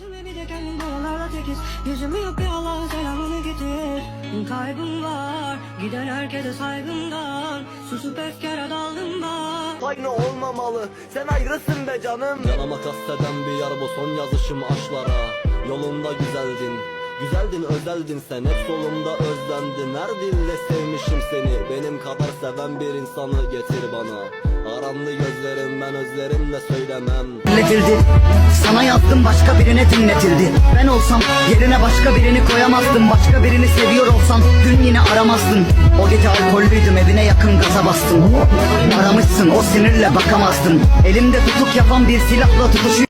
Gözüme bir de kendim buralarda tekiz Yüzümü yok bir Allah selamını getir. Kaybım var Giden herkese saygımdan. Susup efkara daldım ben Aynı olmamalı sen ayrısın be canım. Yanıma kasteden bir yer bu son yazışım aşklara Yolunda güzeldin Güzeldin özeldin sen. Hep solumda özlendin. Her dille sevmişim seni. Benim kadar seven bir insanı getir bana. Aranlı gözlerim ben özlerimle söylemem. Dinletildi. Sana yazdım başka birine dinletildi. Ben olsam yerine başka birini koyamazdım. Başka birini seviyor olsan dün yine aramazdın. O gece alkollüydüm evine yakın gaza bastım. Aramışsın o sinirle bakamazdın Elimde tutuk yapan bir silahla tutuşuyor